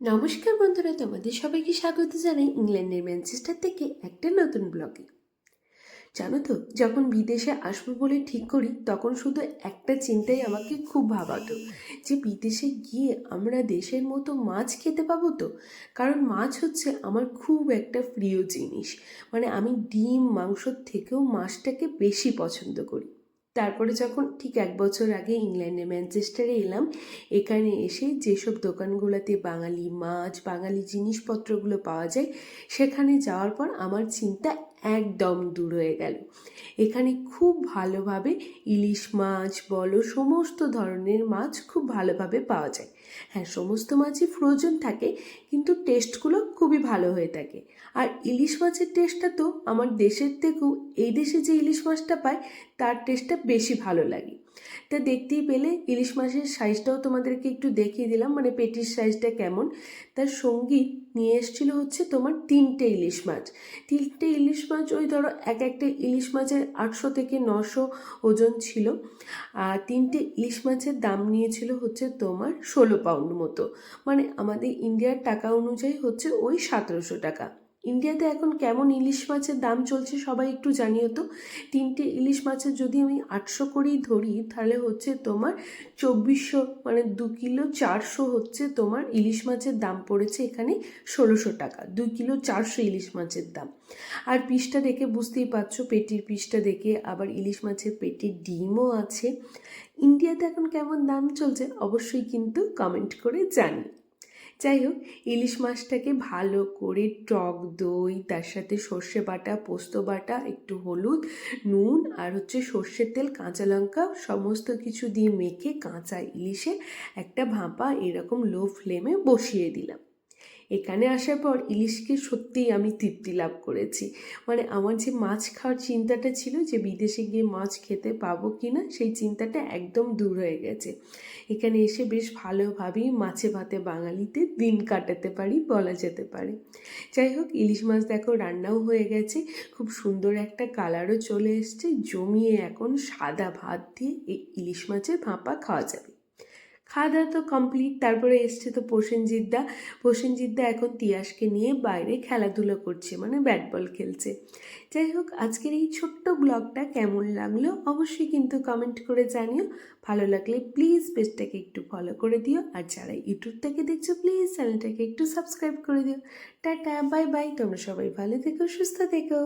নমস্কার বন্ধুরা, তোমাদের সবাইকে স্বাগত জানাই ইংল্যান্ডের ম্যানচেস্টার থেকে একটা নতুন ব্লগে। জানো তো, যখন বিদেশে আসব বলে ঠিক করি, তখন শুধু একটা চিন্তাই আমাকে খুব ভাবাতো, যে বিদেশে গিয়ে আমরা দেশের মতো মাছ খেতে পাবো তো? কারণ মাছ হচ্ছে আমার খুব একটা প্রিয় জিনিস। মানে আমি ডিম মাংসর থেকেও মাছটাকে বেশি পছন্দ করি। তারপরে যখন ঠিক এক বছর আগে ইংল্যান্ডে ম্যানচেস্টারে এলাম, এখানে এসে যেসব দোকানগুলোতে বাঙালি মাছ, বাঙালি জিনিসপত্রগুলো পাওয়া যায়, সেখানে যাওয়ার পর আমার চিন্তা একদম দূর হয়ে গেল। এখানে খুব ভালোভাবে ইলিশ মাছ, বলো, সমস্ত ধরনের মাছ খুব ভালোভাবে পাওয়া যায়। হ্যাঁ সমস্ত মাছই ফ্রোজন থাকে, কিন্তু টেস্টগুলো খুবই ভালো হয়ে থাকে। আর ইলিশ মাছের টেস্টটা তো আমার দেশের থেকেও, এই দেশে যে ইলিশ মাছটা পায়, তার টেস্টটা বেশি ভালো লাগে। তা দেখতেই পেলে ইলিশ মাছের সাইজটাও তোমাদেরকে একটু দেখিয়ে দিলাম মানে পেটির সাইজটা কেমন। তার সংগীত নিয়ে এসেছিল হচ্ছে তোমার তিনটে ইলিশ মাছ। তিনটে ইলিশ মাছ ওই ধরো এক একটা ইলিশ মাছের আটশো থেকে নশো ওজন ছিল। আর তিনটে ইলিশ মাছের দাম নিয়েছিল হচ্ছে তোমার ষোলো পাউন্ড মতো। মানে আমাদের ইন্ডিয়ার টাকা অনুযায়ী হচ্ছে ওই সতেরোশো টাকা। ইন্ডিয়াতে এখন কেমন ইলিশ মাছের দাম চলছে সবাই একটু জানিও তো। তিনটে ইলিশ মাছের যদি আমি আটশো করেই ধরি, তাহলে হচ্ছে তোমার চব্বিশশো মানে দু কিলো চারশো হচ্ছে তোমার ইলিশ মাছের দাম পড়েছে এখানে ষোলোশো টাকা। দু কিলো চারশো ইলিশ মাছের দাম। আর পিসটা দেখে বুঝতেই পারছ, পেটির পিসটা দেখে। আবার ইলিশ মাছের পেটির ডিমও আছে। ইন্ডিয়াতে এখন কেমন দাম চলছে অবশ্যই কিন্তু কমেন্ট করে জানি যাই হোক, ইলিশ মাছটাকে ভালো করে টক দই, তার সাথে সর্ষে বাটা, পোস্ত বাটা, একটু হলুদ, নুন আর হচ্ছে সর্ষের তেল, কাঁচা লঙ্কা সমস্ত কিছু দিয়ে মেখে কাঁচা ইলিশে একটা ভাপা এরকম লো ফ্লেমে বসিয়ে দিলাম। এখানে আসার পর ইলিশকে সত্যিই আমি তৃপ্তি লাভ করেছি। মানে আমার যে মাছ খাওয়ার চিন্তাটা ছিল যে বিদেশে গিয়ে মাছ খেতে পাবো কি না সেই চিন্তাটা একদম দূর হয়ে গেছে। এখানে এসে বেশ ভালোভাবেই মাছে ভাতে বাঙালিতে দিন কাটাতে পারি, বলা যেতে পারে। যাই হোক, ইলিশ মাছ দেখো রান্নাও হয়ে গেছে, খুব সুন্দর একটা কালারও চলে এসছে, জমিয়ে এখন সাদা ভাত দিয়ে এই ইলিশ মাছের ভাপা খাওয়া যাবে। খাওয়া দাওয়া তো কমপ্লিট তারপরে এসছে তো প্রসেনজিৎদা। প্রসেনজিৎদা এখন তিয়াসকে নিয়ে বাইরে খেলাধুলো করছে মানে ব্যাট বল খেলছে। যাই হোক, আজকের এই ছোট্ট ব্লগটা কেমন লাগল অবশ্যই কিন্তু কমেন্ট করে জানিও। ভালো লাগলে প্লিজ পেজটাকে একটু ফলো করে দিও, আর যারা ইউটিউব থেকে দেখছ প্লিজ চ্যানেলটাকে একটু সাবস্ক্রাইব করে দিও। টাটা বাই বাই তোমরা সবাই ভালো থেকো, সুস্থ থেকো।